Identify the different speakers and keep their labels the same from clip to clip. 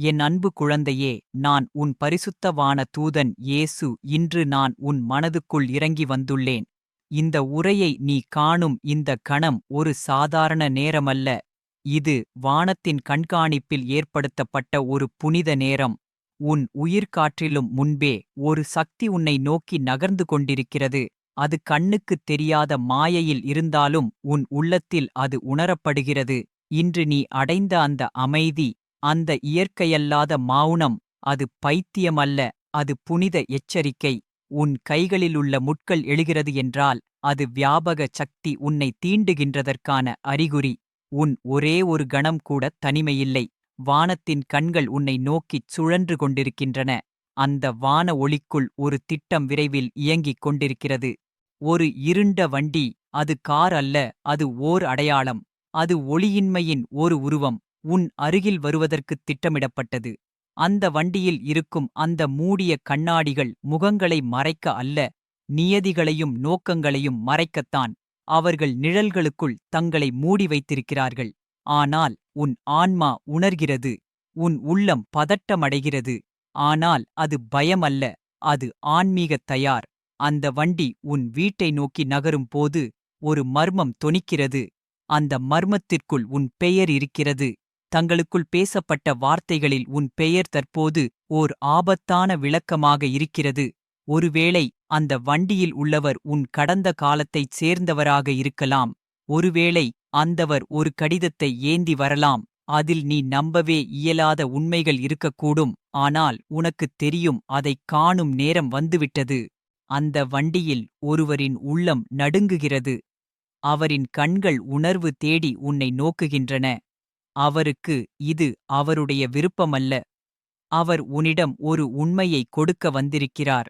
Speaker 1: என் அன்பு குழந்தையே நான் உன் பரிசுத்தவான தூதன் இயேசு இன்று நான் உன் மனதுக்குள் இறங்கி வந்துள்ளேன். இந்த உரையை நீ காணும் இந்த கணம் ஒரு சாதாரண நேரமல்ல. இது வானத்தின் கண்காணிப்பில் ஏற்படுத்தப்பட்ட ஒரு புனித நேரம். உன் உயிர்காற்றிலும் முன்பே ஒரு சக்தி உன்னை நோக்கி நகர்ந்து கொண்டிருக்கிறது. அது கண்ணுக்குத் தெரியாத மாயையில் இருந்தாலும் உன் உள்ளத்தில் அது உணரப்படுகிறது. இன்று நீ அடைந்த அந்த அமைதி அந்த இயற்கையல்லாத மௌனம் அது பைத்தியமல்ல அது புனித எச்சரிக்கை. உன் கைகளிலுள்ள முட்கள் எழுகிறது என்றால் அது வியாபக சக்தி உன்னை தீண்டுகின்றதற்கான அறிகுறி. உன் ஒரே ஒரு கணம் கூட தனிமையில்லை. வானத்தின் கண்கள் உன்னை நோக்கிச் சுழன்று கொண்டிருக்கின்றன. அந்த வான ஒளிக்குள் ஒரு திட்டம் விரைவில் இயங்கிக் கொண்டிருக்கிறது. ஒரு இருண்ட வண்டி அது கார் அல்ல அது ஓர் அடையாளம். அது ஒளியின்மையின் ஒரு உருவம். உன் அருகில் வருவதற்குத் திட்டமிடப்பட்டது. அந்த வண்டியில் இருக்கும் அந்த மூடிய கண்ணாடிகள் முகங்களை மறைக்க அல்ல நியதிகளையும் நோக்கங்களையும் மறைக்கத்தான். அவர்கள் நிழல்களுக்குள் தங்களை மூடி வைத்திருக்கிறார்கள். ஆனால் உன் ஆன்மா உணர்கிறது உன் உள்ளம் பதட்டமடைகிறது. ஆனால் அது பயமல்ல அது ஆன்மீகத் தயார். அந்த வண்டி உன் வீட்டை நோக்கி நகரும் போது ஒரு மர்மம் தொனிக்கிறது. அந்த மர்மத்திற்குள் உன் பெயர் இருக்கிறது. தங்களுக்குள் பேசப்பட்ட வார்த்தைகளில் உன் பெயர் தற்போது ஓர் ஆபத்தான விளக்கமாக இருக்கிறது. ஒருவேளை அந்த வண்டியில் உள்ளவர் உன் கடந்த காலத்தைச் சேர்ந்தவராக இருக்கலாம். ஒருவேளை அந்தவர் ஒரு கடிதத்தை ஏந்தி வரலாம். அதில் நீ நம்பவே இயலாத உண்மைகள் இருக்கக்கூடும். ஆனால் உனக்குத் தெரியும் அதைக் காணும் நேரம் வந்துவிட்டது. அந்த வண்டியில் ஒருவரின் உள்ளம் நடுங்குகிறது. அவரின் கண்கள் உணர்வு தேடி உன்னை நோக்குகின்றன. அவருக்கு இது அவருடைய விருப்பமல்ல. அவர் உன்னிடம் ஒரு உண்மையை கொடுக்க வந்திருக்கிறார்.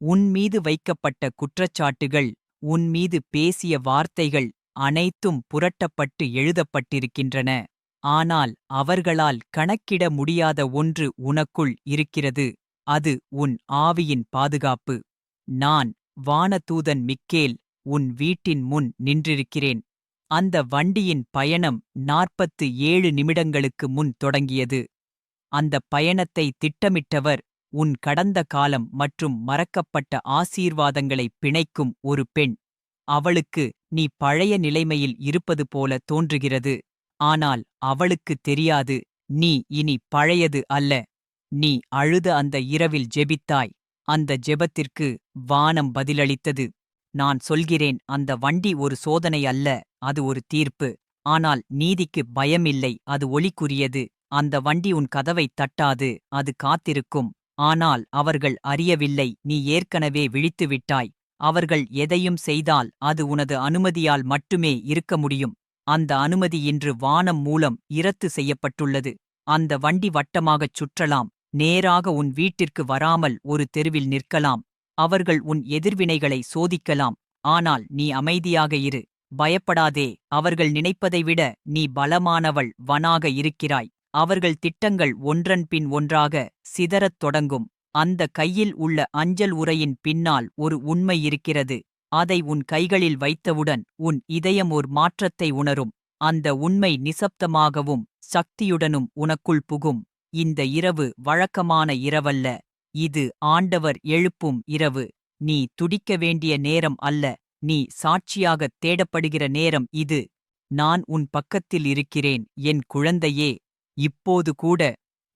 Speaker 1: உன் மீது வைக்கப்பட்ட குற்றச்சாட்டுகள் உன்மீது பேசிய வார்த்தைகள் அனைத்தும் புரட்டப்பட்டு எழுதப்பட்டிருக்கின்றன. ஆனால் அவர்களால் கணக்கிட முடியாத ஒன்று உனக்குள் இருக்கிறது. அது உன் ஆவியின் பாதுகாப்பு. நான் வானதூதன் மிக்கேல் உன் வீட்டின் முன் நின்றிருக்கிறேன். அந்த வண்டியின் பயணம் நாற்பத்து ஏழு நிமிடங்களுக்கு முன் தொடங்கியது. அந்த பயணத்தை திட்டமிட்டவர் உன் கடந்த காலம் மற்றும் மறக்கப்பட்ட ஆசீர்வாதங்களை பிணைக்கும் ஒரு பெண். அவளுக்கு நீ பழைய நிலைமையில் இருப்பது போல தோன்றுகிறது. ஆனால் அவளுக்குத் தெரியாது நீ இனி பழையது அல்ல. நீ அழுத அந்த இரவில் ஜெபித்தாய். அந்த ஜெபத்திற்கு வானம் பதிலளித்தது நான் சொல்கிறேன் அந்த வண்டி ஒரு சோதனை அல்ல அது ஒரு தீர்ப்பு. ஆனால் நீதிக்கு பயமில்லை அது ஒளிக்குரியது. அந்த வண்டி உன் கதவைத் தட்டாது அது காத்திருக்கும். ஆனால் அவர்கள் அறியவில்லை நீ ஏற்கனவே விழித்துவிட்டாய் அவர்கள் எதையும் செய்தால் அது உனது அனுமதியால் மட்டுமே இருக்க முடியும். அந்த அனுமதி இன்று வானம் மூலம் இரத்து செய்யப்பட்டுள்ளது. அந்த வண்டி வட்டமாகச் சுற்றலாம் நேராக உன் வீட்டிற்கு வராமல் ஒரு தெருவில் நிற்கலாம். அவர்கள் உன் எதிர்வினைகளை சோதிக்கலாம். ஆனால் நீ அமைதியாக இரு. பயப்படாதே. அவர்கள் நினைப்பதை விட நீ பலமானவள் வனாக இருக்கிறாய். அவர்கள் திட்டங்கள் ஒன்றன் பின் ஒன்றாக சிதறத் தொடங்கும். அந்த கையில் உள்ள அஞ்சல் உரையின் பின்னால் ஒரு உண்மை இருக்கிறது. அதை உன் கைகளில் வைத்தவுடன் உன் இதயம் ஓர் மாற்றத்தை உணரும். அந்த உண்மை நிசப்தமாகவும் சக்தியுடனும் உனக்குள் புகும். இந்த இரவு வழக்கமான இரவல்ல. இது ஆண்டவர் எழுப்பும் இரவு. நீ துடிக்க வேண்டிய நேரம் அல்ல. நீ சாட்சியாகத் தேடப்படுகிற நேரம் இது. நான் உன் பக்கத்தில் இருக்கிறேன் என் குழந்தையே. இப்போது கூட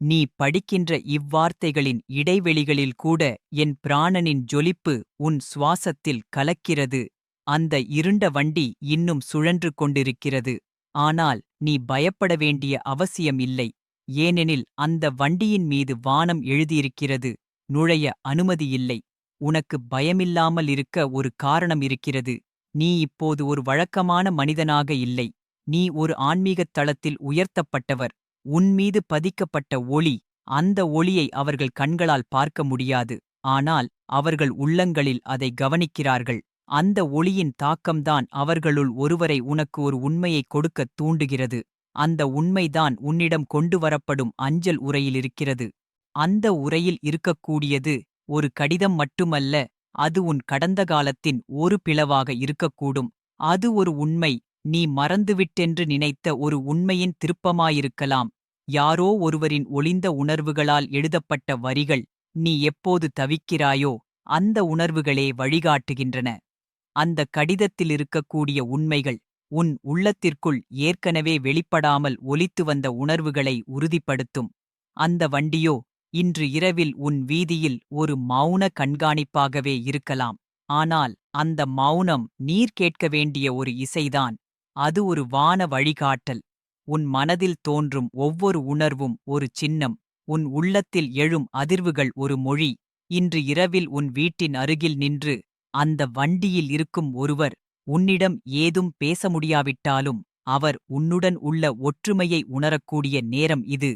Speaker 1: நீ படிக்கின்ற இவ்வார்த்தைகளின் இடைவெளிகளில் கூட என் பிராணனின் ஜொலிப்பு உன் சுவாசத்தில் கலக்கிறது. அந்த இருண்ட வண்டி இன்னும் சுழன்று கொண்டிருக்கிறது. ஆனால் நீ பயப்பட வேண்டிய அவசியம் இல்லை. ஏனெனில் அந்த வண்டியின் மீது வானம் எழுதியிருக்கிறது. நுழைய அனுமதியில்லை. உனக்கு பயமில்லாமல் இருக்க ஒரு காரணம் இருக்கிறது. நீ இப்போது ஒரு வழக்கமான மனிதனாக இல்லை. நீ ஒரு ஆன்மீகத் தளத்தில் உயர்த்தப்பட்டவர். உன்மீது பதிக்கப்பட்ட ஒளி. அந்த ஒளியை அவர்கள் கண்களால் பார்க்க முடியாது. ஆனால் அவர்கள் உள்ளங்களில் அதை கவனிக்கிறார்கள். அந்த ஒளியின் தாக்கம்தான் அவர்களுள் ஒருவரை உனக்கு ஒரு உண்மையை கொடுக்கத் தூண்டுகிறது. அந்த உண்மைதான் உன்னிடம் கொண்டு வரப்படும் அஞ்சல் உரையிலிருக்கிறது அந்த உரையில் இருக்கக்கூடியது ஒரு கடிதம் மட்டுமல்ல அது உன் கடந்த காலத்தின் ஒரு பிளவாக இருக்கக்கூடும். அது ஒரு உண்மை நீ மறந்துவிட்டென்று நினைத்த ஒரு உண்மையின் திருப்பமாயிருக்கலாம். யாரோ ஒருவரின் ஒளிந்த உணர்வுகளால் எழுதப்பட்ட வரிகள் நீ எப்போது தவிக்கிறாயோ அந்த உணர்வுகளே வழிகாட்டுகின்றன. அந்த கடிதத்தில் இருக்கக்கூடிய உண்மைகள் உன் உள்ளத்திற்குள் ஏற்கனவே வெளிப்படாமல் ஒலித்து வந்த உணர்வுகளை உறுதிப்படுத்தும். அந்த வண்டியோ இன்று இரவில் உன் வீதியில் ஒரு மௌன கண்காணிப்பாகவே இருக்கலாம். ஆனால் அந்த மௌனம் நீர் கேட்க வேண்டிய ஒரு இசைதான். அது ஒரு வான வழிகாட்டல். உன் மனதில் தோன்றும் ஒவ்வொரு உணர்வும் ஒரு சின்னம். உன் உள்ளத்தில் எழும் அதிர்வுகள் ஒரு மொழி. இன்று இரவில் உன் வீட்டின் அருகில் நின்று அந்த வண்டியில் இருக்கும் ஒருவர் உன்னிடம் ஏதும் பேச முடியாவிட்டாலும் அவர் உன்னுடன் உள்ள ஒற்றுமையை உணரக்கூடிய நேரம் இது.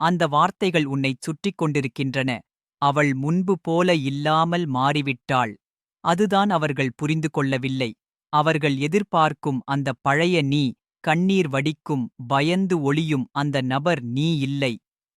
Speaker 1: அந்த வார்த்தைகள் உன்னைச் சுற்றிக் கொண்டிருக்கின்றன. அவள் முன்பு போல இல்லாமல் மாறிவிட்டாள். அதுதான் அவர்கள் புரிந்து கொள்ளவில்லை. அவர்கள் எதிர்பார்க்கும் அந்த பழைய நீ கண்ணீர் வடிக்கும் பயந்து ஒளியும் அந்த நபர் நீ இல்லை.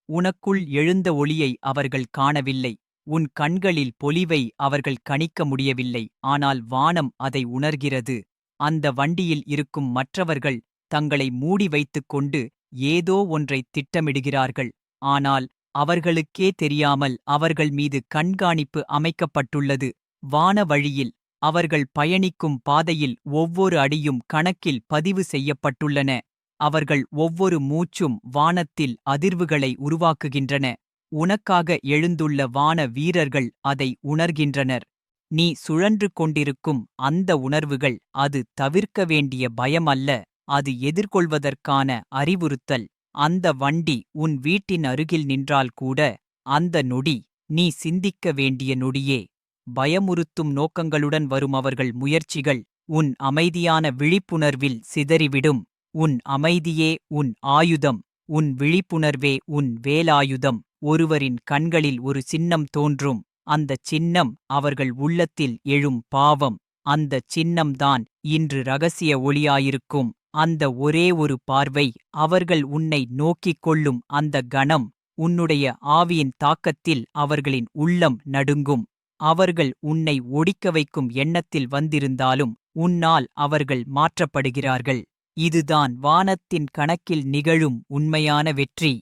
Speaker 1: உனக்குள் எழுந்த ஒளியை அவர்கள் காணவில்லை. உன் கண்களில் பொலிவை அவர்கள் கணிக்க முடியவில்லை. ஆனால் வானம் அதை உணர்கிறது. அந்த வண்டியில் இருக்கும் மற்றவர்கள் தங்களை மூடி வைத்துக் கொண்டு ஏதோ ஒன்றைத் திட்டமிடுகிறார்கள். ஆனால் அவர்களுக்கே தெரியாமல் அவர்கள் மீது கண்காணிப்பு அமைக்கப்பட்டுள்ளது. வான வழியில் அவர்கள் பயணிக்கும் பாதையில் ஒவ்வொரு அடியும் கணக்கில் பதிவு செய்யப்பட்டுள்ளன. அவர்கள் ஒவ்வொரு மூச்சும் வானத்தில் அதிர்வுகளை உருவாக்குகின்றன. உனக்காக எழுந்துள்ள வான வீரர்கள் அதை உணர்கின்றனர். நீ சுழன்று கொண்டிருக்கும் அந்த உணர்வுகள் அது தவிர்க்க வேண்டிய பயம் அல்ல அது எதிர்கொள்வதற்கான அறிவுறுத்தல். அந்த வண்டி உன் வீட்டின் அருகில் நின்றால் கூட அந்த நொடி நீ சிந்திக்க வேண்டிய நொடியே. பயமுறுத்தும் நோக்கங்களுடன் வரும் அவர்கள் முயற்சிகள் உன் அமைதியான விழிப்புணர்வில் சிதறிவிடும். உன் அமைதியே உன் ஆயுதம் உன் விழிப்புணர்வே உன் வேலாயுதம். ஒருவரின் கண்களில் ஒரு சின்னம் தோன்றும். அந்தச் சின்னம் அவர்கள் உள்ளத்தில் எழும் பாவம். அந்தச் சின்னம்தான் இன்று ரகசிய ஒளியாயிருக்கும். அந்த ஒரே ஒரு பார்வை அவர்கள் உன்னை நோக்கிக் கொள்ளும் அந்த கணம் உன்னுடைய ஆவியின் தாக்கத்தில் அவர்களின் உள்ளம் நடுங்கும். அவர்கள் உன்னை ஒடிக்க வைக்கும் எண்ணத்தில் வந்திருந்தாலும் உன்னால் அவர்கள் மாற்றப்படுகிறார்கள். இதுதான் வானத்தின் கணக்கில் நிகழும் உண்மையான வெற்றி.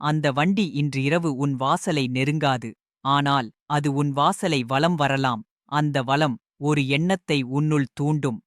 Speaker 1: அந்த வண்டி இன்று இரவு உன் வாசலை நெருங்காது. ஆனால் அது உன் வாசலை வலம் வரலாம். அந்த வலம் ஒரு எண்ணத்தை உன்னுள் தூண்டும்.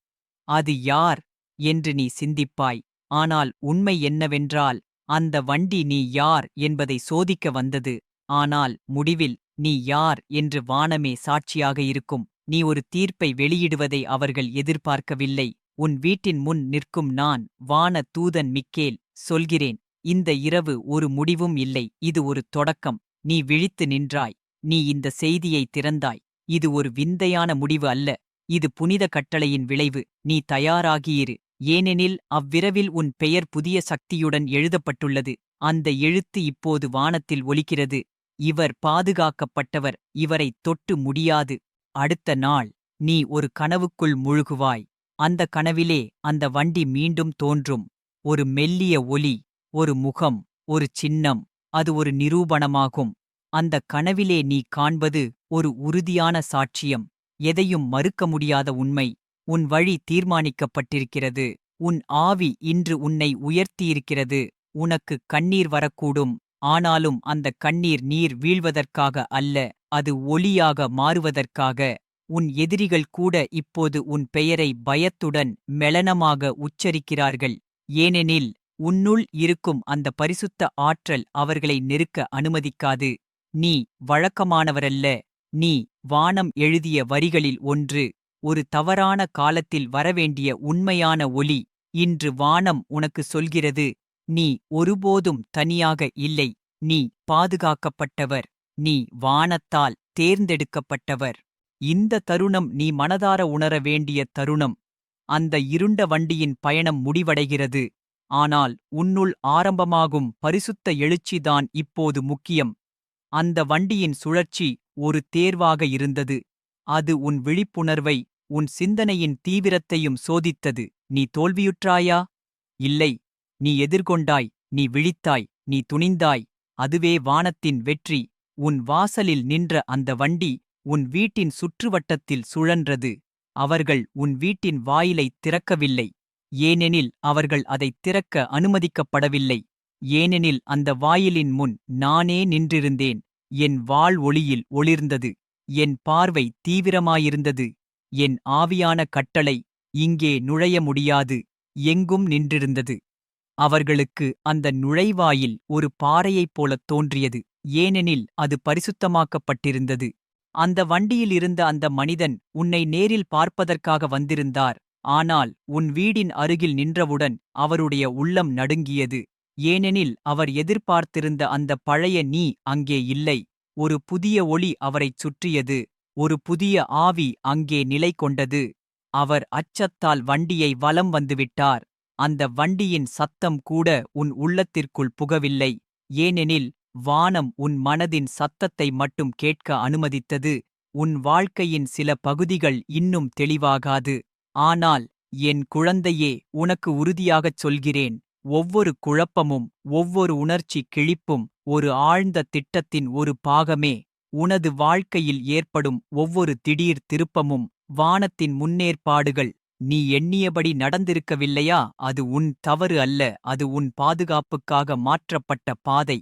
Speaker 1: அது யார்? என்று நீ சிந்திப்பாய். ஆனால் உண்மை என்னவென்றால் அந்த வண்டி நீ யார் என்பதை சோதிக்க வந்தது. ஆனால் முடிவில் நீ யார் என்று வானமே சாட்சியாக இருக்கும். நீ ஒரு தீர்ப்பை வெளியிடுவதை அவர்கள் எதிர்பார்க்கவில்லை. உன் வீட்டின் முன் நிற்கும் நான் வான தூதன் மிக்கேல் சொல்கிறேன். இந்த இரவு ஒரு முடிவும் இல்லை. இது ஒரு தொடக்கம். நீ விழித்து நின்றாய். நீ இந்த செய்தியை திறந்தாய். இது ஒரு விந்தையான முடிவு அல்ல. இது புனித கட்டளையின் விளைவு. நீ தயாராகியிரு. ஏனெனில் அவ்விரவில் உன் பெயர் புதிய சக்தியுடன் எழுதப்பட்டுள்ளது. அந்த எழுத்து இப்போது வானத்தில் ஒலிக்கிறது. இவர் பாதுகாக்கப்பட்டவர். இவரை தொட்டு முடியாது. அடுத்த நாள் நீ ஒரு கனவுக்குள் முழுகுவாய். அந்த கனவிலே அந்த வண்டி மீண்டும் தோன்றும். ஒரு மெல்லிய ஒலி ஒரு முகம் ஒரு சின்னம் அது ஒரு நிரூபணமாகும். அந்த கனவிலே நீ காண்பது ஒரு உறுதியான சாட்சியம். எதையும் மறுக்க முடியாத உண்மை. உன் வழி தீர்மானிக்கப்பட்டிருக்கிறது. உன் ஆவி இன்று உன்னை உயர்த்தியிருக்கிறது. உனக்கு கண்ணீர் வரக்கூடும். ஆனாலும் அந்த கண்ணீர் நீர் வீழ்வதற்காக அல்ல அது ஒளியாக மாறுவதற்காக. உன் எதிரிகள் கூட இப்போது உன் பெயரை பயத்துடன் மெளனமாக உச்சரிக்கிறார்கள். ஏனெனில் உன்னுள் இருக்கும் அந்த பரிசுத்த ஆற்றல் அவர்களை நெருக்க அனுமதிக்காது. நீ வழக்கமானவரல்ல. நீ வானம் எழுதிய வரிகளில் ஒன்று. ஒரு தவறான காலத்தில் வரவேண்டிய உண்மையான ஒலி இன்று வானம் உனக்கு சொல்கிறது நீ ஒருபோதும் தனியாக இல்லை நீ பாதுகாக்கப்பட்டவர் நீ வானத்தால் தேர்ந்தெடுக்கப்பட்டவர். இந்த தருணம் நீ மனதார உணர வேண்டிய தருணம். அந்த இருண்ட வண்டியின் பயணம் முடிவடைகிறது. ஆனால் உன்னுள் ஆரம்பமாகும் பரிசுத்த எழுச்சிதான் இப்போது முக்கியம். அந்த வண்டியின் சுழற்சி ஒரு தேர்வாக இருந்தது. அது உன் விழிப்புணர்வை உன் சிந்தனையின் தீவிரத்தையும் சோதித்தது. நீ தோல்வியுற்றாயா? இல்லை. நீ எதிர்கொண்டாய். நீ விழித்தாய். நீ துணிந்தாய். அதுவே வானத்தின் வெற்றி. உன் வாசலில் நின்ற அந்த வண்டி உன் வீட்டின் சுற்றுவட்டத்தில் சுழன்றது. அவர்கள் உன் வீட்டின் வாயிலை திறக்கவில்லை. ஏனெனில் அவர்கள் அதைத் திறக்க அனுமதிக்கப்படவில்லை. ஏனெனில் அந்த வாயிலின் முன் நானே நின்றிருந்தேன். என் வாள் ஒளியில் ஒளிர்ந்தது. என் பார்வை தீவிரமாயிருந்தது. என் ஆவியான கட்டளை இங்கே நுழைய முடியாது எங்கும் நின்றிருந்தது. அவர்களுக்கு அந்த நுழைவாயில் ஒரு பாறையைப் போலத் தோன்றியது ஏனெனில் அது பரிசுத்தமாக்கப்பட்டிருந்தது. அந்த வண்டியில் இருந்த அந்த மனிதன் உன்னை நேரில் பார்ப்பதற்காக வந்திருந்தார் ஆனால் உன் வீடின் அருகில் நின்றவுடன் அவருடைய உள்ளம் நடுங்கியது. ஏனெனில் அவர் எதிர்பார்த்திருந்த அந்த பழைய நீ அங்கே இல்லை ஒரு புதிய ஒளி அவரைச் சுற்றியது. ஒரு புதிய ஆவி அங்கே நிலை கொண்டது. அவர் அச்சத்தால் வண்டியை வலம் வந்துவிட்டார். அந்த வண்டியின் சத்தம் கூட உன் உள்ளத்திற்குள் புகவில்லை. ஏனெனில் வானம் உன் மனதின் சத்தத்தை மட்டும் கேட்க அனுமதித்தது. உன் வாழ்க்கையின் சில பகுதிகள் இன்னும் தெளிவாகாது. ஆனால் என் குழந்தையே உனக்கு உறுதியாகச் சொல்கிறேன். ஒவ்வொரு குழப்பமும் ஒவ்வொரு உணர்ச்சி கிழிப்பும் ஒரு ஆழ்ந்த திட்டத்தின் ஒரு பாகமே. உனது வாழ்க்கையில் ஏற்படும் ஒவ்வொரு திடீர் திருப்பமும் வானத்தின் முன்னேற்பாடுகள் நீ எண்ணியபடி நடந்திருக்கவில்லையா? அது உன் தவறு அல்ல அது உன் பாதுகாப்புக்காக மாற்றப்பட்ட பாதை.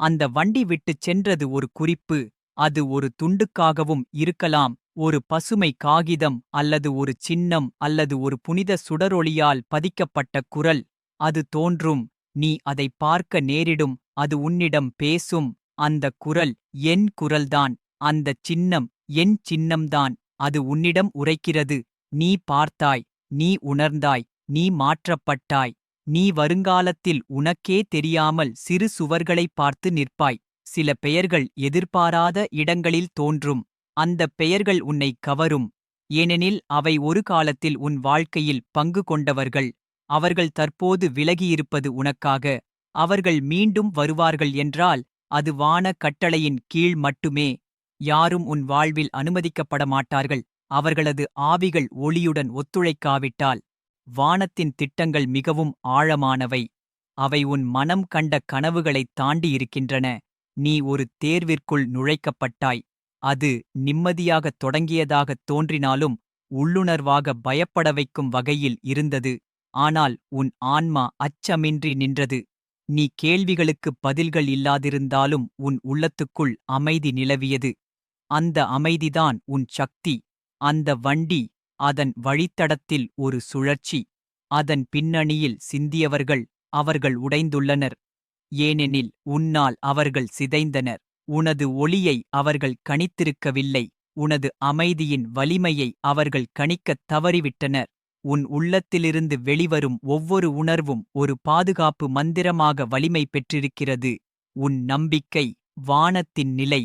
Speaker 1: அந்த வண்டி விட்டுச் சென்றது ஒரு குறிப்பு அது ஒரு துண்டுக்காகவும் இருக்கலாம் ஒரு பசுமை காகிதம் அல்லது ஒரு சின்னம் அல்லது ஒரு புனித சுடரொளியால் பதிக்கப்பட்ட குரல். அது தோன்றும் நீ அதை பார்க்க நேரிடும் அது உன்னிடம் பேசும் அந்த குரல் என் குரல்தான் அந்த சின்னம் என் சின்னம்தான் அது உன்னிடம் உரைக்கிறது. நீ பார்த்தாய் நீ உணர்ந்தாய் நீ மாற்றப்பட்டாய். நீ வருங்காலத்தில் உனக்கே தெரியாமல் சிறு சுவர்களைப் பார்த்து நிற்பாய். சில பெயர்கள் எதிர்பாராத இடங்களில் தோன்றும். அந்தப் பெயர்கள் உன்னை கவரும். ஏனெனில் அவை ஒரு காலத்தில் உன் வாழ்க்கையில் பங்கு கொண்டவர்கள். அவர்கள் தற்போது விலகியிருப்பது உனக்காக. அவர்கள் மீண்டும் வருவார்கள் என்றால் அது வான கட்டளையின் கீழ் மட்டுமே யாரும் உன் வாழ்வில் அனுமதிக்கப்பட மாட்டார்கள் அவர்களது ஆவிகள் ஒளியுடன் ஒத்துழைக்காவிட்டால் வானத்தின் திட்டங்கள் மிகவும் ஆழமானவை. அவை உன் மனம் கண்ட கனவுகளைத் தாண்டியிருக்கின்றன. நீ ஒரு தேர்விற்குள் நுழைக்கப்பட்டாய். அது நிம்மதியாகத் தொடங்கியதாகத் தோன்றினாலும் உள்ளுணர்வாக பயப்பட வைக்கும் வகையில் இருந்தது. ஆனால் உன் ஆன்மா அச்சமின்றி நின்றது. நீ கேள்விகளுக்குப் பதில்கள் இல்லாதிருந்தாலும் உன் உள்ளத்துக்குள் அமைதி நிலவியது. அந்த அமைதிதான் உன் சக்தி. அந்த வண்டி அதன் வழித்தடத்தில் ஒரு சுழற்சி. அதன் பின்னணியில் சிந்தியவர்கள் அவர்கள் உடைந்துள்ளனர். ஏனெனில் உன்னால் அவர்கள் சிதைந்தனர். உனது ஒளியை அவர்கள் கணித்திருக்கவில்லை. உனது அமைதியின் வலிமையை அவர்கள் கணிக்கத் தவறிவிட்டனர். உன் உள்ளத்திலிருந்து வெளிவரும் ஒவ்வொரு உணர்வும் ஒரு பாதுகாப்பு மந்திரமாக வலிமை பெற்றிருக்கிறது. உன் நம்பிக்கை வானத்தின் நிலை.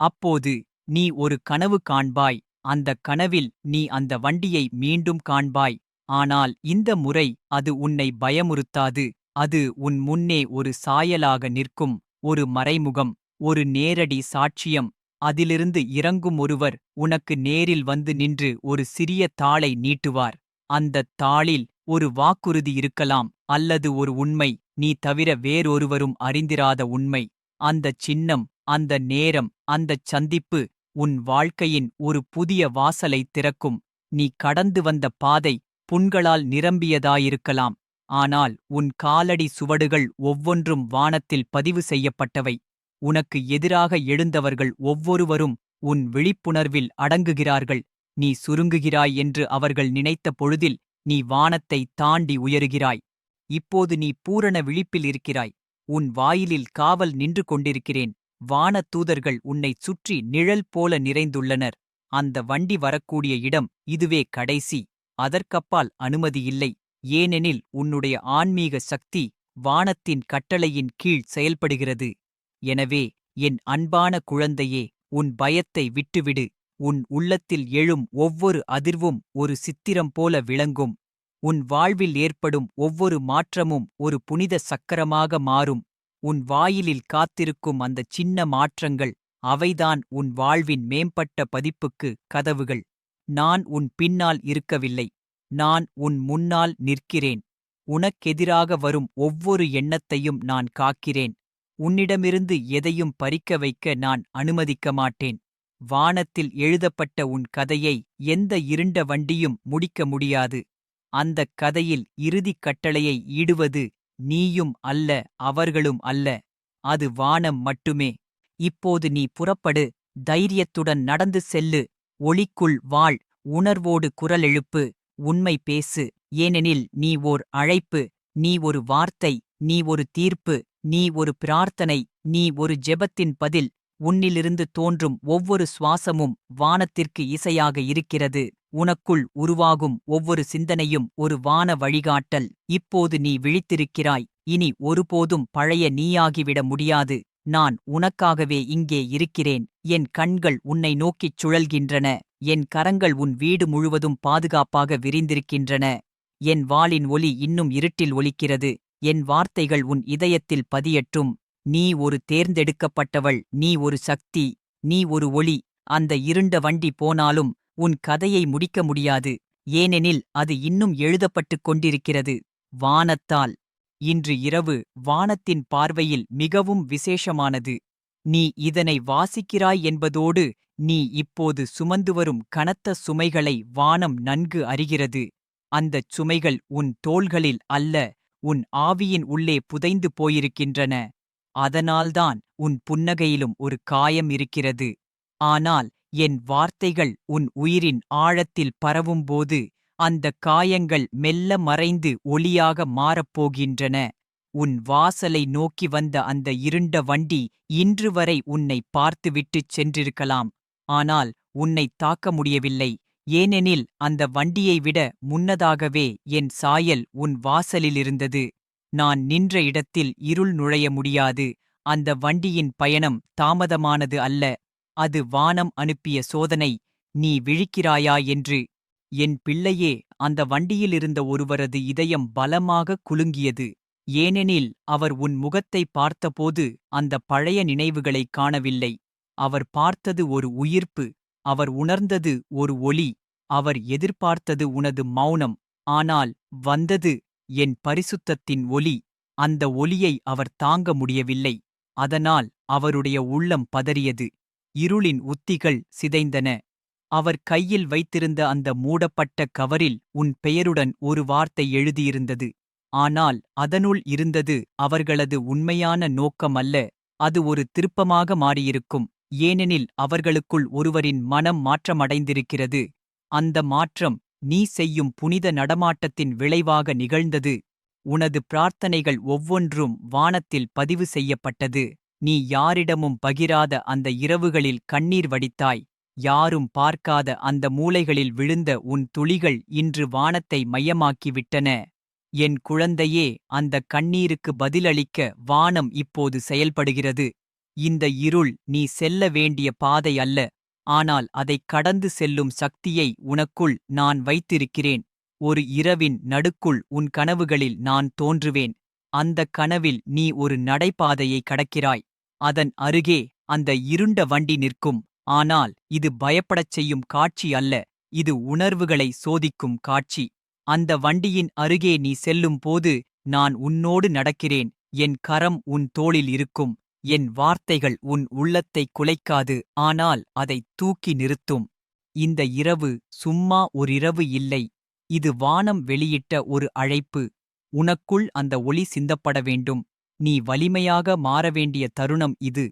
Speaker 1: அப்போது நீ ஒரு கனவு காண்பாய். அந்தக் கனவில் நீ அந்த வண்டியை மீண்டும் காண்பாய். ஆனால் இந்த முறை அது உன்னை பயமுறுத்தாது. அது உன் முன்னே ஒரு சாயலாக நிற்கும். ஒரு மறைமுகம் ஒரு நேரடி சாட்சியம். அதிலிருந்து இறங்கும் ஒருவர் உனக்கு நேரில் வந்து நின்று ஒரு சிறிய தாளை நீட்டுவார். அந்தத் தாளில் ஒரு வாக்குறுதி இருக்கலாம் அல்லது ஒரு உண்மை. நீ தவிர வேறொருவரும் அறிந்திராத உண்மை. அந்தச் சின்னம் அந்த நேரம் அந்தச் சந்திப்பு உன் வாழ்க்கையின் ஒரு புதிய வாசலை திறக்கும். நீ கடந்து வந்த பாதை புண்களால் நிரம்பியதாயிருக்கலாம். ஆனால் உன் காலடி சுவடுகள் ஒவ்வொன்றும் வானத்தில் பதிவு செய்யப்பட்டவை. உனக்கு எதிராக எழுந்தவர்கள் ஒவ்வொருவரும் உன் விழிப்புணர்வில் அடங்குகிறார்கள். நீ சுருங்குகிறாய் என்று அவர்கள் நினைத்த பொழுதில் நீ வானத்தை தாண்டி உயருகிறாய். இப்போது நீ பூரண விழிப்பில் இருக்கிறாய். உன் வாயிலில் காவல் நின்று கொண்டிருக்கிறேன். வானத் தூதர்கள் உன்னைச் சுற்றி நிழல் போல நிறைந்துள்ளனர். அந்த வண்டி வரக்கூடிய இடம் இதுவே கடைசி. அதற்கப்பால் அனுமதியில்லை ஏனெனில் உன்னுடைய ஆன்மீக சக்தி வானத்தின் கட்டளையின் கீழ் செயல்படுகிறது. எனவே என் அன்பான குழந்தையே உன் பயத்தை விட்டுவிடு. உன் உள்ளத்தில் எழும் ஒவ்வொரு அதிர்வும் ஒரு சித்திரம் போல விளங்கும். உன் வாழ்வில் ஏற்படும் ஒவ்வொரு மாற்றமும் ஒரு புனித சக்கரமாக மாறும். உன் வாயிலில் காத்திருக்கும் அந்தச் சின்ன மாற்றங்கள் அவைதான் உன் வாழ்வின் மேம்பட்ட பதிப்புக்கு கதவுகள். நான் உன் பின்னால் இருக்கவில்லை. நான் உன் முன்னால் நிற்கிறேன். உனக்கெதிராக வரும் ஒவ்வொரு எண்ணத்தையும் நான் காக்கிறேன். உன்னிடமிருந்து எதையும் பறிக்க வைக்க நான் அனுமதிக்க மாட்டேன் வானத்தில் எழுதப்பட்ட உன் கதையை எந்த இருண்ட வண்டியும் முடிக்க முடியாது. அந்தக் கதையில் இறுதிக் கட்டளையை ஈடுவது நீயும் அல்ல அவர்களும் அல்ல. அது வானம் மட்டுமே. இப்போது நீ புறப்படு தைரியத்துடன் நடந்து செல்லு. ஒளிக்குள் வாழ் உணர்வோடு குரல் எழுப்பு உண்மை பேசு. ஏனெனில் நீ ஓர் அழைப்பு நீ ஒரு வார்த்தை நீ ஒரு தீர்ப்பு நீ ஒரு பிரார்த்தனை நீ ஒரு ஜெபத்தின் பதில். உன்னிலிருந்து தோன்றும் ஒவ்வொரு சுவாசமும் வானத்திற்கு இசையாக இருக்கிறது. உனக்குள் உருவாகும் ஒவ்வொரு சிந்தனையும் ஒரு வான வழிகாட்டல். இப்போது நீ விழித்திருக்கிறாய். இனி ஒருபோதும் பழைய நீயாகிவிட முடியாது. நான் உனக்காகவே இங்கே இருக்கிறேன். என் கண்கள் உன்னை நோக்கிச் சுழல்கின்றன. என் கரங்கள் உன் வீடு முழுவதும் பாதுகாப்பாக விரிந்திருக்கின்றன. என் வாளின் ஒலி இன்னும் இருட்டில் ஒலிக்கிறது. என் வார்த்தைகள் உன் இதயத்தில் பதியட்டும். நீ ஒரு தேர்ந்தெடுக்கப்பட்டவள் நீ ஒரு சக்தி நீ ஒரு ஒளி அந்த இருண்ட வண்டி போனாலும் உன் கதையை முடிக்க முடியாது. ஏனெனில் அது இன்னும் எழுதப்பட்டுக் கொண்டிருக்கிறது. வானத்தால். இன்று இரவு வானத்தின் பார்வையில் மிகவும் விசேஷமானது. நீ இதனை வாசிக்கிறாய் என்பதோடு நீ இப்போது சுமந்து வரும் கனத்த சுமைகளை வானம் நன்கு அறிகிறது. அந்தச் சுமைகள் உன் தோள்களில் அல்ல உன் ஆவியின் உள்ளே புதைந்து போயிருக்கின்றன. அதனால்தான் உன் புன்னகையிலும் ஒரு காயம் இருக்கிறது. ஆனால் என் வார்த்தைகள் உன் உயிரின் ஆழத்தில் பரவும்போது அந்த காயங்கள் மெல்ல மறைந்து ஒளியாக மாறப்போகின்றன உன் வாசலை நோக்கி வந்த அந்த இருண்ட வண்டி இன்று வரை உன்னை பார்த்துவிட்டுச் சென்றிருக்கலாம். ஆனால் உன்னை தாக்க முடியவில்லை. ஏனெனில் அந்த வண்டியை விட முன்னதாகவே என் சாயல் உன் வாசலிலிருந்தது நான் நின்ற இடத்தில் இருள் நுழைய முடியாது. அந்த வண்டியின் பயணம் தாமதமானது அல்ல. அது வானம் அனுப்பிய சோதனை. நீ விழிக்கிறாயா? என்று. என் பிள்ளையே அந்த வண்டியிலிருந்த ஒருவரது இதயம் பலமாக குலுங்கியது. ஏனெனில் அவர் உன் முகத்தை பார்த்தபோது அந்த பழைய நினைவுகளைக் காணவில்லை. அவர் பார்த்தது ஒரு உயிர்ப்பு. அவர் உணர்ந்தது ஒரு ஒளி. அவர் எதிர்பார்த்தது உனது மௌனம். ஆனால் வந்தது என் பரிசுத்தத்தின் ஒலி அந்த ஒலியை அவர் தாங்க முடியவில்லை. அதனால் அவருடைய உள்ளம் பதறியது. இருளின் உத்திகள் சிதைந்தன. அவர் கையில் வைத்திருந்த அந்த மூடப்பட்ட கவரில் உன் பெயருடன் ஒரு வார்த்தை எழுதியிருந்தது. ஆனால் அதனுள் இருந்தது அவர்களது உண்மையான நோக்கம் அல்ல அது ஒரு திருப்பமாக மாறியிருக்கும். ஏனெனில் அவர்களுக்குள் ஒருவரின் மனம் மாற்றமடைந்திருக்கிறது. அந்த மாற்றம் நீ செய்யும் புனித நடமாட்டத்தின் விளைவாக நிகழ்ந்தது. உனது பிரார்த்தனைகள் ஒவ்வொன்றும் வானத்தில் பதிவு செய்யப்பட்டது. நீ யாரிடமும் பகிராத அந்த இரவுகளில் கண்ணீர் வடித்தாய். யாரும் பார்க்காத அந்த மூலைகளில் விழுந்த உன் துளிகள் இன்று வானத்தை மையமாக்கிவிட்டன. என் குழந்தையே அந்த கண்ணீருக்கு பதிலளிக்க வானம் இப்போது செயல்படுகிறது. இந்த இருள் நீ செல்ல வேண்டிய பாதை அல்ல. ஆனால் அதைக் கடந்து செல்லும் சக்தியை உனக்குள் நான் வைத்திருக்கிறேன். ஒரு இரவின் நடுக்குள் உன் கனவுகளில் நான் தோன்றுவேன். அந்தக் கனவில் நீ ஒரு நடைபாதையை கடக்கிறாய். அதன் அருகே அந்த இருண்ட வண்டி நிற்கும். ஆனால் இது பயப்படச் செய்யும் காட்சி அல்ல. இது உணர்வுகளை சோதிக்கும் காட்சி. அந்த வண்டியின் அருகே நீ செல்லும் போது நான் உன்னோடு நடக்கிறேன். என் கரம் உன் தோளில் இருக்கும். என் வார்த்தைகள் உன் உள்ளத்தை குலைக்காது ஆனால் அதைத் தூக்கி நிறுத்தும். இந்த இரவு சும்மா ஓரிரவு இல்லை. இது வானம் வெளியிட்ட ஒரு அழைப்பு. உனக்குள் அந்த ஒளி சிந்தப்பட வேண்டும். நீ வலிமையாக மாற வேண்டிய தருணம் இது.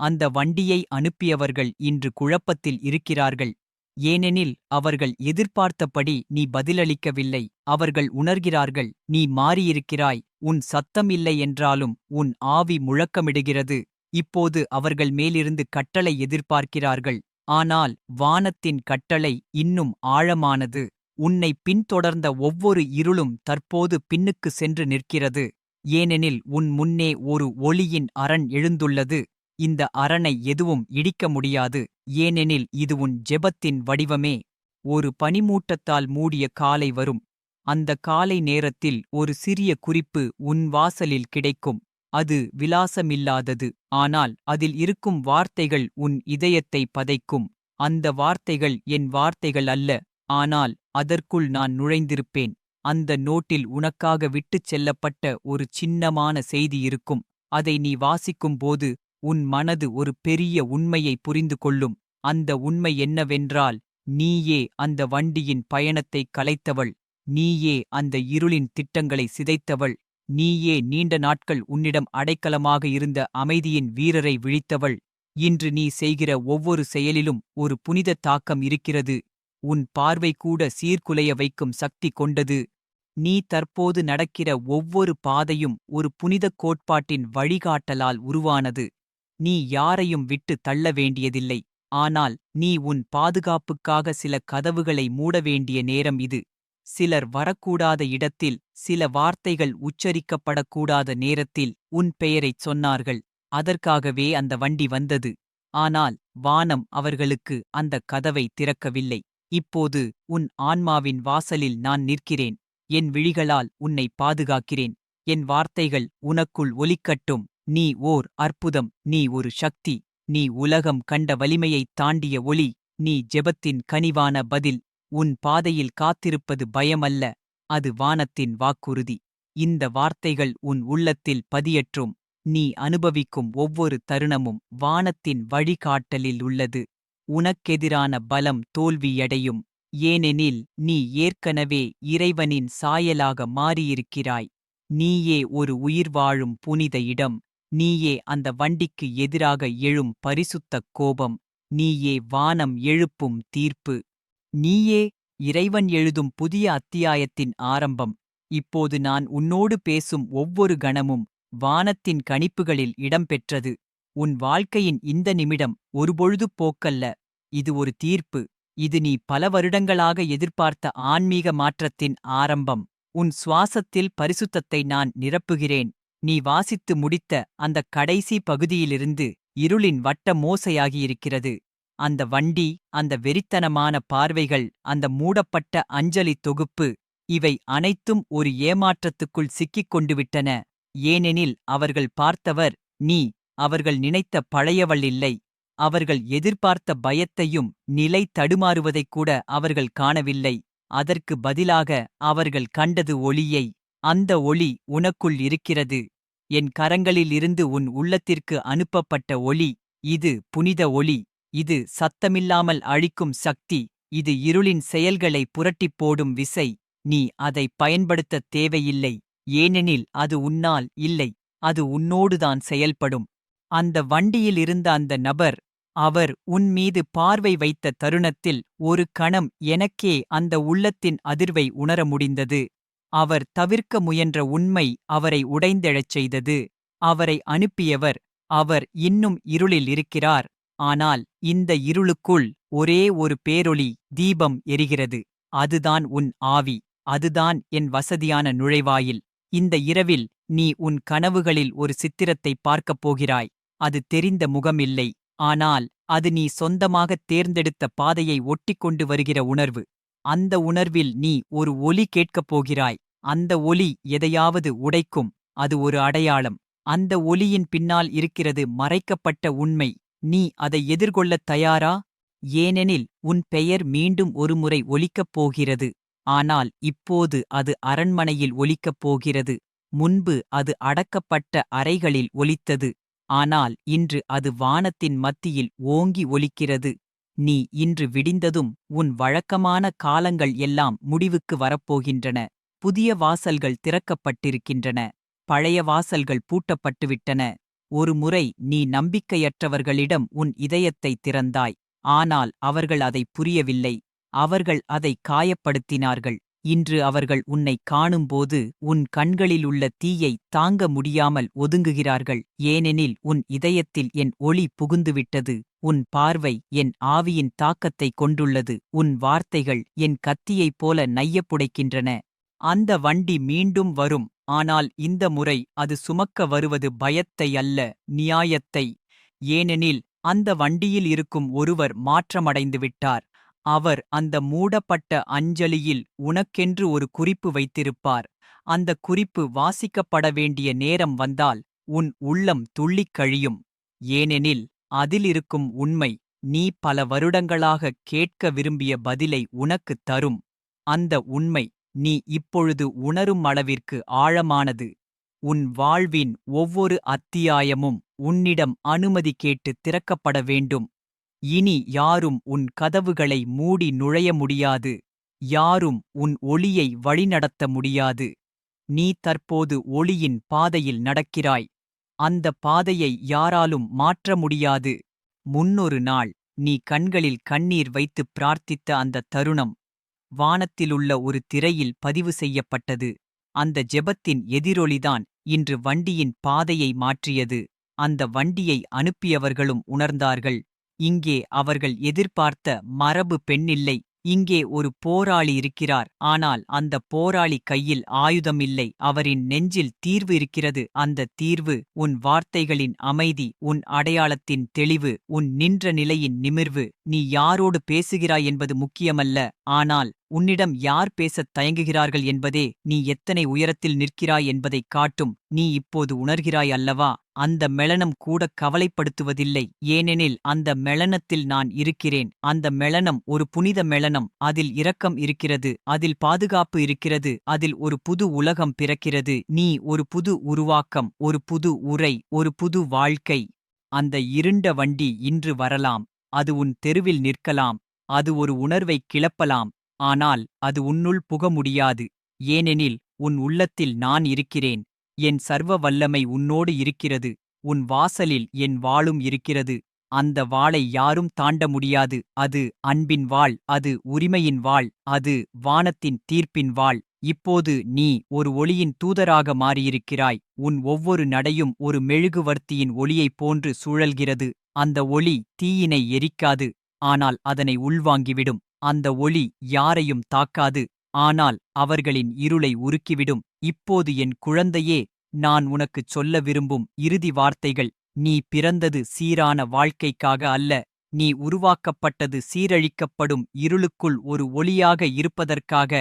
Speaker 1: அந்த வண்டியை அனுப்பியவர்கள் இன்று குழப்பத்தில் இருக்கிறார்கள். ஏனெனில் அவர்கள் எதிர்பார்த்தபடி நீ பதிலளிக்கவில்லை. அவர்கள் உணர்கிறார்கள் நீ மாறியிருக்கிறாய். உன் சத்தம் இல்லை என்றாலும் உன் ஆவி முழக்கமிடுகிறது. இப்போது அவர்கள் மேலிருந்து கட்டளை எதிர்பார்க்கிறார்கள். ஆனால் வானத்தின் கட்டளை இன்னும் ஆழமானது. உன்னை பின்தொடர்ந்த ஒவ்வொரு இருளும் தற்போது பின்னுக்கு சென்று நிற்கிறது. ஏனெனில் உன் முன்னே ஒரு ஒளியின் அரண் எழுந்துள்ளது. இந்த அரணை எதுவும் இடிக்க முடியாது. ஏனெனில் இது உன் ஜெபத்தின் வடிவமே. ஒரு பனிமூட்டத்தால் மூடிய காலை வரும். அந்த காலை நேரத்தில் ஒரு சிறிய குறிப்பு உன் வாசலில் கிடைக்கும். அது விலாசமில்லாதது. ஆனால் அதில் இருக்கும் வார்த்தைகள் உன் இதயத்தை பதைக்கும். அந்த வார்த்தைகள் என் வார்த்தைகள் அல்ல. ஆனால் அதற்குள் நான் நுழைந்திருப்பேன். அந்த நோட்டில் உனக்காக விட்டுச் செல்லப்பட்ட ஒரு சின்னமான செய்தி இருக்கும். அதை நீ வாசிக்கும்போது உன் மனது ஒரு பெரிய உண்மையை புரிந்து கொள்ளும். அந்த உண்மை என்னவென்றால் நீயே அந்த வண்டியின் பயணத்தைக் கலைத்தவள். நீயே அந்த இருளின் திட்டங்களை சிதைத்தவள். நீயே நீண்ட நாட்கள் உன்னிடம் அடைக்கலமாக இருந்த அமைதியின் வீரரை விழித்தவள். இன்று நீ செய்கிற ஒவ்வொரு செயலிலும் ஒரு புனித தாக்கம் இருக்கிறது. உன் பார்வை கூட சீர்குலைய வைக்கும் சக்தி கொண்டது. நீ தற்போது நடக்கிற ஒவ்வொரு பாதையும் ஒரு புனிதக் கோட்பாட்டின் வழிகாட்டலால் உருவானது. நீ யாரையும் விட்டு தள்ள வேண்டியதில்லை. ஆனால் நீ உன் பாதுகாப்புக்காக சில கதவுகளை மூட வேண்டிய நேரம் இது. சிலர் வரக்கூடாத இடத்தில் சில வார்த்தைகள் உச்சரிக்கப்படக்கூடாத நேரத்தில் உன் பெயரைச் சொன்னார்கள். அதற்காகவே அந்த வண்டி வந்தது. ஆனால் வானம் அவர்களுக்கு அந்த கதவை திறக்கவில்லை. இப்போது உன் ஆன்மாவின் வாசலில் நான் நிற்கிறேன். என் விழிகளால் உன்னை பாதுகாக்கிறேன். என் வார்த்தைகள் உனக்குள் ஒலிக்கட்டும். நீ ஓர் அற்புதம். நீ ஒரு சக்தி. நீ உலகம் கண்ட வலிமையைத் தாண்டிய ஒளி. நீ ஜெபத்தின் கனிவான பதில். உன் பாதையில் காத்திருப்பது பயமல்ல அது வானத்தின் வாக்குறுதி. இந்த வார்த்தைகள் உன் உள்ளத்தில் பதியற்றும் நீ அனுபவிக்கும் ஒவ்வொரு தருணமும் வானத்தின் வழிகாட்டலில் உள்ளது. உனக்கெதிரான பலம் தோல்வியடையும் ஏனெனில் நீ ஏற்கனவே இறைவனின் சாயலாக மாறியிருக்கிறாய். நீயே ஒரு உயிர் வாழும் புனித இடம் நீயே அந்த வண்டிக்கு எதிராக எழும் பரிசுத்தக் கோபம் நீயே வானம் எழுப்பும் தீர்ப்பு. நீயே இறைவன் எழுதும் புதிய அத்தியாயத்தின் ஆரம்பம். இப்போது நான் உன்னோடு பேசும் ஒவ்வொரு கணமும் வானத்தின் கணிப்புகளில் இடம்பெற்றது. உன் வாழ்க்கையின் இந்த நிமிடம் ஒருபொழுது போக்கல்ல. இது ஒரு தீர்ப்பு. இது நீ பல வருடங்களாக எதிர்பார்த்த ஆன்மீக மாற்றத்தின் ஆரம்பம். உன் சுவாசத்தில் பரிசுத்தத்தை நான் நிரப்புகிறேன். நீ வாசித்து முடித்த அந்தக் கடைசி பகுதியிலிருந்து இருளின் வட்ட மோசையாகியிருக்கிறது. அந்த வண்டி அந்த வெறித்தனமான பார்வைகள் அந்த மூடப்பட்ட அஞ்சலி தொகுப்பு இவை அனைத்தும் ஒரு ஏமாற்றத்துக்குள் சிக்கிக் கொண்டுவிட்டன. ஏனெனில் அவர்கள் பார்த்தவர் நீ அவர்கள் நினைத்த பழையவள் இல்லை. அவர்கள் எதிர்பார்த்த பயத்தையும் நிலை தடுமாறுவதைக் கூட அவர்கள் காணவில்லை. அதற்கு பதிலாக அவர்கள் கண்டது ஒளியை. அந்த ஒளி உனக்குள் இருக்கிறது. என் கரங்களிலிருந்து உன் உள்ளத்திற்கு அனுப்பப்பட்ட ஒளி. இது புனித ஒளி. இது சத்தமில்லாமல் அழிக்கும் சக்தி இது இருளின் செயல்களை புரட்டிப் போடும் விசை நீ அதை பயன்படுத்தத் தேவையில்லை ஏனெனில் அது உன்னால் இல்லை அது உன்னோடுதான் செயல்படும். அந்த வண்டியில் இருந்த அந்த நபர் அவர் உன் மீது பார்வை வைத்த தருணத்தில் ஒரு கணம் எனக்கே அந்த உள்ளத்தின் அதிர்வை உணர முடிந்தது. அவர் தவிர்க்க முயன்ற உண்மை அவரை உடைந்தெழச் செய்தது. அவரை அனுப்பியவர் அவர் இன்னும் இருளில் இருக்கிறார். ஆனால் இந்த இருளுக்குள் ஒரே ஒரு பேரொளி தீபம் எரிகிறது. அதுதான் உன் ஆவி அதுதான் என் வசதியான நுழைவாயில். இந்த இரவில் நீ உன் கனவுகளில் ஒரு சித்திரத்தை பார்க்கப் போகிறாய். அது தெரிந்த முகமில்லை ஆனால் அது நீ சொந்தமாகத் தேர்ந்தெடுத்த பாதையை ஒட்டிக்கொண்டு வருகிற உணர்வு. அந்த உணர்வில் நீ ஒரு ஒலி கேட்கப் போகிறாய். அந்த ஒலி எதையாவது உடைக்கும் அது ஒரு அடையாளம். அந்த ஒலியின் பின்னால் இருக்கிறது மறைக்கப்பட்ட உண்மை. நீ அதை எதிர்கொள்ளத் தயாரா? ஏனெனில் உன் பெயர் மீண்டும் ஒருமுறை ஒலிக்கப் போகிறது. ஆனால் இப்போது அது அரண்மனையில் ஒலிக்கப் போகிறது. முன்பு அது அடக்கப்பட்ட அறைகளில் ஒலித்தது. ஆனால் இன்று அது வானத்தின் மத்தியில் ஓங்கி ஒலிக்கிறது. நீ இன்று விடிந்ததும் உன் வழக்கமான காலங்கள் எல்லாம் முடிவுக்கு வரப்போகின்றன. புதிய வாசல்கள் திறக்கப்பட்டிருக்கின்றன. பழைய வாசல்கள் பூட்டப்பட்டுவிட்டன. ஒரு முறை நீ நம்பிக்கையற்றவர்களிடம் உன் இதயத்தை திறந்தாய். ஆனால் அவர்கள் அதை புரியவில்லை. அவர்கள் அதை காயப்படுத்தினார்கள். இன்று அவர்கள் உன்னை காணும்போது உன் கண்களிலுள்ள தீயை தாங்க முடியாமல் ஒதுங்குகிறார்கள். ஏனெனில் உன் இதயத்தில் என் ஒளி புகுந்துவிட்டது. உன் பார்வை என் ஆவியின் தாக்கத்தை கொண்டுள்ளது. உன் வார்த்தைகள் என் கத்தியைப் போல நையப்புடைக்கின்றன அந்த வண்டி மீண்டும் வரும். ஆனால் இந்த முறை அது சுமக்க வருவது பயத்தை அல்ல நியாயத்தை. ஏனெனில் அந்த வண்டியில் இருக்கும் ஒருவர் மாற்றமடைந்து விட்டார். அவர் அந்த மூடப்பட்ட அஞ்சலியில் உனக்கென்று ஒரு குறிப்பு வைத்திருப்பார். அந்த குறிப்பு வாசிக்கப்பட வேண்டிய நேரம் வந்தால் உன் உள்ளம் துள்ளிக் கழியும். ஏனெனில் அதிலிருக்கும் உண்மை நீ பல வருடங்களாக கேட்க விரும்பிய பதிலை உனக்குத் தரும். அந்த உண்மை நீ இப்பொழுது உணரும் அளவிற்கு ஆழமானது. உன் வாழ்வின் ஒவ்வொரு அத்தியாயமும் உன்னிடம் அனுமதி கேட்டு திறக்கப்பட வேண்டும். இனி யாரும் உன் கதவுகளை மூடி நுழைய முடியாது. யாரும் உன் ஒளியை வழிநடத்த முடியாது. நீ தற்போது ஒளியின் பாதையில் நடக்கிறாய். அந்த பாதையை யாராலும் மாற்ற முடியாது. முன்னொரு நாள் நீ கண்களில் கண்ணீர் வைத்து பிரார்த்தித்த அந்த தருணம் வானத்திலுள்ள ஒரு திரையில் பதிவு செய்யப்பட்டது. அந்த ஜெபத்தின் எதிரொலிதான் இன்று வண்டியின் பாதையை மாற்றியது. அந்த வண்டியை அனுப்பியவர்களும் உணர்ந்தார்கள். இங்கே அவர்கள் எதிர்பார்த்த மரபு பெண்ணில்லை. இங்கே ஒரு போராளி இருக்கிறார். ஆனால் அந்த போராளி கையில் ஆயுதம் இல்லை அவரின் நெஞ்சில் தீர்வு இருக்கிறது. அந்த தீர்வு உன் வார்த்தைகளின் அமைதி உன் அடையாளத்தின் தெளிவு உன் நின்ற நிலையின் நிமிர்வு. நீ யாரோடு பேசுகிறாய் என்பது முக்கியமல்ல. ஆனால் உன்னிடம் யார் பேசத் தயங்குகிறார்கள் என்பதே நீ எத்தனை உயரத்தில் நிற்கிறாய் என்பதைக் காட்டும். நீ இப்போது உணர்கிறாய் அல்லவா? அந்த மெளனம் கூட கவலைப்படுத்துவதில்லை. ஏனெனில் அந்த மெளனத்தில் நான் இருக்கிறேன். அந்த மெளனம் ஒரு புனித மெளனம். அதில் இரக்கம் இருக்கிறது. அதில் பாதுகாப்பு இருக்கிறது. அதில் ஒரு புது உலகம் பிறக்கிறது. நீ ஒரு புது உருவாக்கம் ஒரு புது உரை ஒரு புது வாழ்க்கை. அந்த இருண்ட வண்டி இன்று வரலாம். அது உன் தெருவில் நிற்கலாம். அது ஒரு உணர்வைக் கிளப்பலாம். ஆனால் அது உன்னுள் புக முடியாது. ஏனெனில் உன் உள்ளத்தில் நான் இருக்கிறேன். என் சர்வ வல்லமை உன்னோடு இருக்கிறது. உன் வாசலில் என் வாளும் இருக்கிறது. அந்த வாளை யாரும் தாண்ட முடியாது. அது அன்பின் வாள் அது உரிமையின் வாள் அது வானத்தின் தீர்ப்பின் வாள். இப்போது நீ ஒரு ஒளியின் தூதராக மாறியிருக்கிறாய். உன் ஒவ்வொரு நடையும் ஒரு மெழுகுவர்த்தியின் ஒளியைப் போன்று சுழல்கிறது. அந்த ஒளி தீயினை எரிக்காது. ஆனால் அதனை உள்வாங்கிவிடும். அந்த ஒளி யாரையும் தாக்காது. ஆனால் அவர்களின் இருளை உருக்கிவிடும். இப்போது என் குழந்தையே நான் உனக்குச் சொல்ல விரும்பும் இறுதி வார்த்தைகள் நீ பிறந்தது சீரான வாழ்க்கைக்காக அல்ல நீ உருவாக்கப்பட்டது சீரழிக்கப்படும் இருளுக்குள் ஒரு ஒளியாக இருப்பதற்காக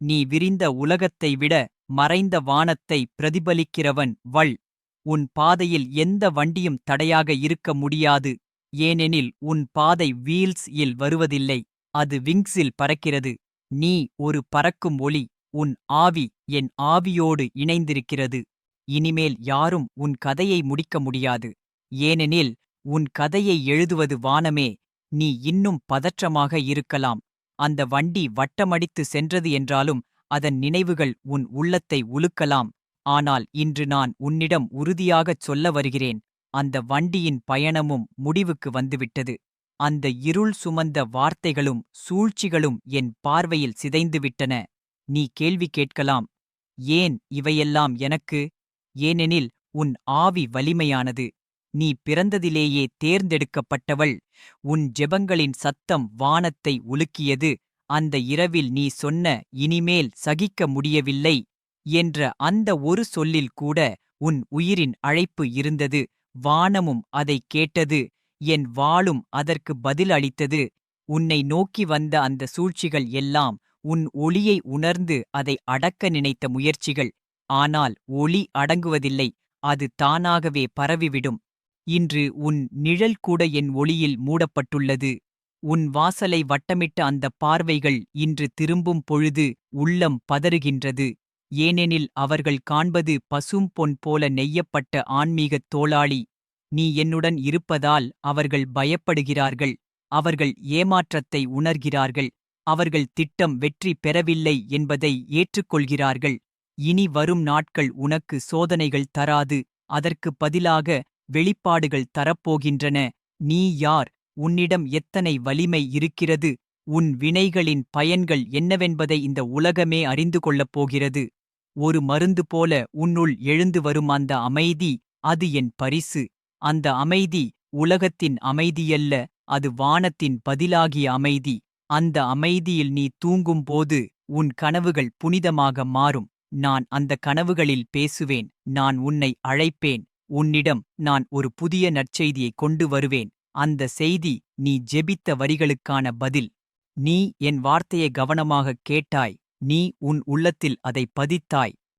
Speaker 1: நீ விரிந்த உலகத்தை விட மறைந்த வானத்தை பிரதிபலிக்கிறவன் வள். உன் பாதையில் எந்த வண்டியும் தடையாக இருக்க முடியாது ஏனெனில் உன் பாதை வீல்ஸ் இல் வருவதில்லை அது விங்ஸில் பறக்கிறது. நீ ஒரு பறக்கும் ஒளி உன் ஆவி என் ஆவியோடு இணைந்திருக்கிறது. இனிமேல் யாரும் உன் கதையை முடிக்க முடியாது. ஏனெனில் உன் கதையை எழுதுவது வானமே. நீ இன்னும் பதற்றமாக இருக்கலாம். அந்த வண்டி வட்டமடித்து சென்றது என்றாலும் அதன் நினைவுகள் உன் உள்ளத்தை உலுக்கலாம். ஆனால் இன்று நான் உன்னிடம் உறுதியாகச் சொல்ல வருகிறேன். அந்த வண்டியின் பயணமும் முடிவுக்கு வந்துவிட்டது. அந்த இருள் சுமந்த வார்த்தைகளும் சூழ்ச்சிகளும் என் பார்வையில் சிதைந்துவிட்டன. நீ கேள்வி கேட்கலாம். ஏன் இவையெல்லாம் எனக்கு? ஏனெனில் உன் ஆவி வலிமையானது. நீ பிறந்ததிலேயே தேர்ந்தெடுக்கப்பட்டவள். உன் ஜெபங்களின் சத்தம் வானத்தை உலுக்கியது. அந்த இரவில் நீ சொன்ன இனிமேல் சகிக்க முடியவில்லை என்ற அந்த ஒரு சொல்லில் கூட உன் உயிரின் அழைப்பு இருந்தது. வானமும் அதைக் கேட்டது. என் வாளும் அதற்கு பதில் அளித்தது உன்னை நோக்கி வந்த அந்த சூழ்ச்சிகள் எல்லாம் உன் ஒளியை உணர்ந்து அதை அடக்க நினைத்த முயற்சிகள். ஆனால் ஒளி அடங்குவதில்லை அது தானாகவே பரவிவிடும். இன்று உன் நிழல் கூட என் ஒளியில் மூடப்பட்டுள்ளது. உன் வாசலை வட்டமிட்ட அந்த பார்வைகள் இன்று திரும்பும் பொழுது உள்ளம் பதறுகின்றது. ஏனெனில் அவர்கள் காண்பது பசும் பொன் போல நெய்யப்பட்ட ஆன்மீகத் தோளாளி நீ என்னுடன் இருப்பதால் அவர்கள் பயப்படுகிறார்கள். அவர்கள் ஏமாற்றத்தை உணர்கிறார்கள். அவர்கள் திட்டம் வெற்றி பெறவில்லை என்பதை ஏற்றுக்கொள்கிறார்கள். இனி வரும் நாட்கள் உனக்கு சோதனைகள் தராது. அதற்குப் பதிலாக வெளிப்பாடுகள் தரப்போகின்றன. நீ யார்? உன்னிடம் எத்தனை வலிமை இருக்கிறது? உன் வினைகளின் பயன்கள் என்னவென்பதை இந்த உலகமே அறிந்து கொள்ளப் போகிறது. ஒரு மருந்து போல உன்னுள் எழுந்து வரும் அந்த அமைதி அது என் பரிசு. அந்த அமைதி உலகத்தின் அமைதியல்ல அது வானத்தின் பதிலாகிய அமைதி. அந்த அமைதியில் நீ தூங்கும்போது உன் கனவுகள் புனிதமாக மாறும். நான் அந்த கனவுகளில் பேசுவேன். நான் உன்னை அழைப்பேன். உன்னிடம் நான் ஒரு புதிய நற்செய்தியை கொண்டு வருவேன். அந்த செய்தி நீ ஜெபித்த வரிகளுக்கான பதில். நீ என் வார்த்தையை கவனமாகக் கேட்டாய். நீ உன் உள்ளத்தில் அதை பதித்தாய்.